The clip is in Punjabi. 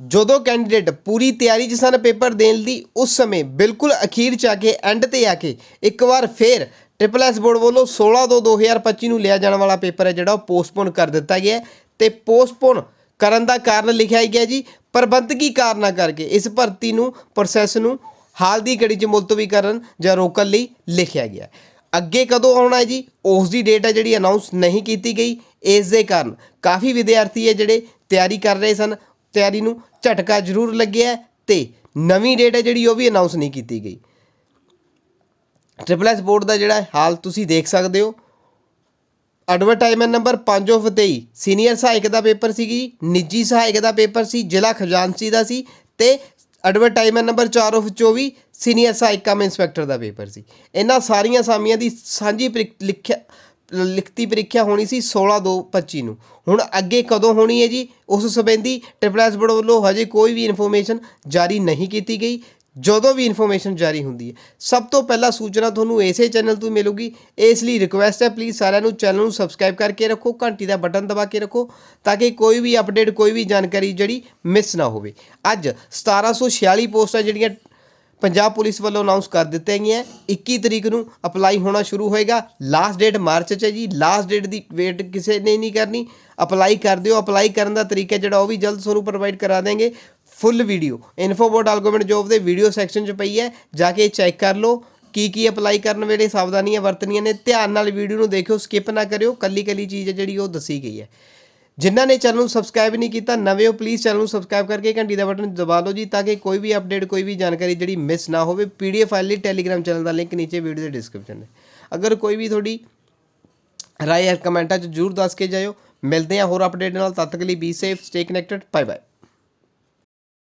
ਜਦੋਂ ਕੈਂਡੀਡੇਟ ਪੂਰੀ ਤਿਆਰੀ 'ਚ ਸਨ ਪੇਪਰ ਦੇਣ ਦੀ, ਉਸ ਸਮੇਂ ਬਿਲਕੁਲ ਅਖੀਰ 'ਚ ਆ ਕੇ ਐਂਡ ਤੇ ਆ ਕੇ ਇੱਕ ਵਾਰ ਫੇਰ ਟ੍ਰਿਪਲ ਐਸ ਬੋਰਡ ਵੱਲੋਂ 16 ਤੋਂ 2025 ਨੂੰ ਲਿਆ ਜਾਣ ਵਾਲਾ ਪੇਪਰ ਹੈ ਜਿਹੜਾ ਉਹ ਪੋਸਟਪੋਨ ਕਰ ਦਿੱਤਾ ਗਿਆ ਹੈ ਤੇ ਪੋਸਟਪੋਨ ਕਰਨ ਦਾ ਕਾਰਨ ਲਿਖਿਆ ਗਿਆ ਜੀ, ਪ੍ਰਬੰਧਕੀ ਕਾਰਨਾਂ ਕਰਕੇ ਇਸ ਭਰਤੀ ਨੂੰ ਪ੍ਰੋਸੈਸ ਨੂੰ ਹਾਲ ਦੀ ਘੜੀ 'ਚ ਮੁਲਤਵੀ ਕਰਨ ਜਾਂ ਰੋਕਣ ਲਈ ਲਿਖਿਆ ਗਿਆ ਅੱਗੇ ਕਦੋਂ ਆਉਣਾ ਹੈ ਜੀ ਉਸ ਦੀ ਡੇਟ ਹੈ ਜਿਹੜੀ ਅਨਾਉਂਸ ਨਹੀਂ ਕੀਤੀ ਗਈ। ਇਸ ਦੇ ਕਾਰਨ ਕਾਫੀ ਵਿਦਿਆਰਥੀ ਹੈ ਜਿਹੜੇ ਤਿਆਰੀ ਕਰ ਰਹੇ ਸਨ ਤਿਆਰੀ ਨੂੰ ਝਟਕਾ ਜ਼ਰੂਰ ਲੱਗਿਆ ਹੈ ਤੇ ਨਵੀਂ ਡੇਟ ਹੈ ਜਿਹੜੀ ਉਹ ਵੀ ਅਨਾਉਂਸ ਨਹੀਂ ਕੀਤੀ ਗਈ। ਟ੍ਰਿਪਲ ਐਸ ਬੋਰਡ ਦਾ ਜਿਹੜਾ ਹਾਲ ਤੁਸੀਂ ਦੇਖ ਸਕਦੇ ਹੋ। ਐਡਵਰਟਾਈਜ਼ਮੈਂਟ ਨੰਬਰ 5 ਆਫ 23 ਸੀਨੀਅਰ ਸਹਾਇਕ ਦਾ ਪੇਪਰ ਸੀ ਜੀ ਨਿੱਜੀ ਸਹਾਇਕ ਦਾ ਪੇਪਰ ਸੀ, ਜ਼ਿਲ੍ਹਾ ਖਜ਼ਾਨਚੀ ਦਾ ਸੀ ਤੇ ਐਡਵਰਟਾਈਜ਼ਮੈਂਟ ਨੰਬਰ 4 ਆਫ 24 ਸੀਨੀਅਰ ਸਹਾਇਕ ਕਮ ਇੰਸਪੈਕਟਰ ਦਾ ਪੇਪਰ ਸੀ। ਇਹਨਾਂ ਸਾਰੀਆਂ ਸਾਮੀਆਂ ਦੀ ਸਾਂਝੀ ਪ੍ਰੀ- ਲਿਖਿਆ ਲਿਖਤੀ ਪ੍ਰੀਖਿਆ ਹੋਣੀ ਸੀ 16 2 25 ਨੂੰ। ਹੁਣ ਅੱਗੇ ਕਦੋਂ ਹੋਣੀ ਹੈ ਜੀ? ਉਸ ਸੰਬੰਧੀ ਟ੍ਰਿਪਲ ਐਸ ਬੋਰਡ ਵੱਲੋਂ ਹਜੇ ਕੋਈ ਵੀ ਇਨਫੋਰਮੇਸ਼ਨ ਜਾਰੀ ਨਹੀਂ ਕੀਤੀ ਗਈ। ਜਦੋਂ ਵੀ ਇਨਫੋਰਮੇਸ਼ਨ ਜਾਰੀ ਹੁੰਦੀ ਹੈ। ਸਭ ਤੋਂ ਪਹਿਲਾਂ ਸੂਚਨਾ ਤੁਹਾਨੂੰ ਇਸੇ ਚੈਨਲ ਤੋਂ ਮਿਲੂਗੀ। ਇਸ ਲਈ ਰਿਕੁਐਸਟ ਹੈ ਪਲੀਜ਼ ਸਾਰਿਆਂ ਨੂੰ ਚੈਨਲ ਨੂੰ ਸਬਸਕ੍ਰਾਈਬ ਕਰਕੇ ਰੱਖੋ, ਘੰਟੀ ਦਾ ਬਟਨ ਦਬਾ ਕੇ ਰੱਖੋ, ਤਾਂ ਕਿ ਕੋਈ ਵੀ ਅਪਡੇਟ ਕੋਈ ਵੀ ਜਾਣਕਾਰੀ ਜਿਹੜੀ ਮਿਸ ਨਾ ਹੋਵੇ। ਅੱਜ 1746 ਪੋਸਟਾਂ ਜਿਹੜੀਆਂ ਪੰਜਾਬ ਪੁਲਿਸ ਵੱਲੋਂ ਅਨਾਉਂਸ ਕਰ ਦਿੱਤੀਆਂ ਗਈਆਂ। 21 ਤਰੀਕ ਨੂੰ ਅਪਲਾਈ ਹੋਣਾ ਸ਼ੁਰੂ ਹੋਏਗਾ। ਲਾਸਟ ਡੇਟ ਮਾਰਚ 'ਚ ਹੈ ਜੀ। ਲਾਸਟ ਡੇਟ ਦੀ ਵੇਟ ਕਿਸੇ ਨੇ ਨਹੀਂ ਕਰਨੀ। ਅਪਲਾਈ ਕਰ ਦਿਓ। ਅਪਲਾਈ ਕਰਨ ਦਾ ਤਰੀਕਾ ਜਿਹੜਾ ਉਹ ਵੀ ਜਲਦ ਤੁਹਾਨੂੰ ਪ੍ਰੋਵਾਈਡ ਕਰਾ ਦੇਂਗੇ ਫੁੱਲ ਵੀਡੀਓ ਇਨਫੋਬੋਟ ਆਲਗੋਮੈਂਟ ਜੋਬ ਦੇ ਵੀਡੀਓ ਸੈਕਸ਼ਨ 'ਚ ਪਈ ਹੈ। ਜਾ ਕੇ ਚੈੱਕ ਕਰ ਲਓ। ਕੀ ਕੀ ਅਪਲਾਈ ਕਰਨ ਵੇਲੇ ਸਾਵਧਾਨੀਆਂ ਵਰਤਣੀਆਂ ਨੇ। ਧਿਆਨ ਨਾਲ ਵੀਡੀਓ ਨੂੰ ਦੇਖਿਓ। ਸਕਿਪ ਨਾ ਕਰਿਓ। ਕੱਲੀ ਕੱਲੀ ਚੀਜ਼ ਹੈ ਜਿਹੜੀ ਉਹ ਦੱਸੀ ਗਈ ਹੈ। ਜਿਨ੍ਹਾਂ ਨੇ ਚੈਨਲ ਨੂੰ ਸਬਸਕ੍ਰਾਈਬ ਨਹੀਂ ਕੀਤਾ, ਨਵੇਂ ਹੋ ਪਲੀਜ਼ ਚੈਨਲ ਨੂੰ ਸਬਸਕ੍ਰਾਈਬ ਕਰਕੇ ਘੰਟੀ ਦਾ ਬਟਨ ਦਬਾ ਲਓ ਜੀ, ਤਾਂ ਕਿ ਕੋਈ ਵੀ ਅਪਡੇਟ ਕੋਈ ਵੀ ਜਾਣਕਾਰੀ ਜਿਹੜੀ ਮਿਸ ਨਾ ਹੋਵੇ ਪੀਡੀਐਫ ਫਾਈਲ ਲਈ ਟੈਲੀਗ੍ਰਾਮ ਚੈਨਲ ਦਾ ਲਿੰਕ ਨੀਚੇ ਵੀਡੀਓ ਦੇ ਡਿਸਕ੍ਰਿਪਸ਼ਨ 'ਚ ਅਗਰ ਕੋਈ ਵੀ ਤੁਹਾਡੀ ਰਾਏ ਹੈ ਕਮੈਂਟਾਂ 'ਚ ਜਰੂਰ ਦੱਸ ਕੇ ਜਾਇਓ। ਮਿਲਦੇ ਹਾਂ ਹੋਰ ਅਪਡੇਟ ਨਾਲ, ਤਦ ਤੱਕ ਲਈ be safe stay connected bye bye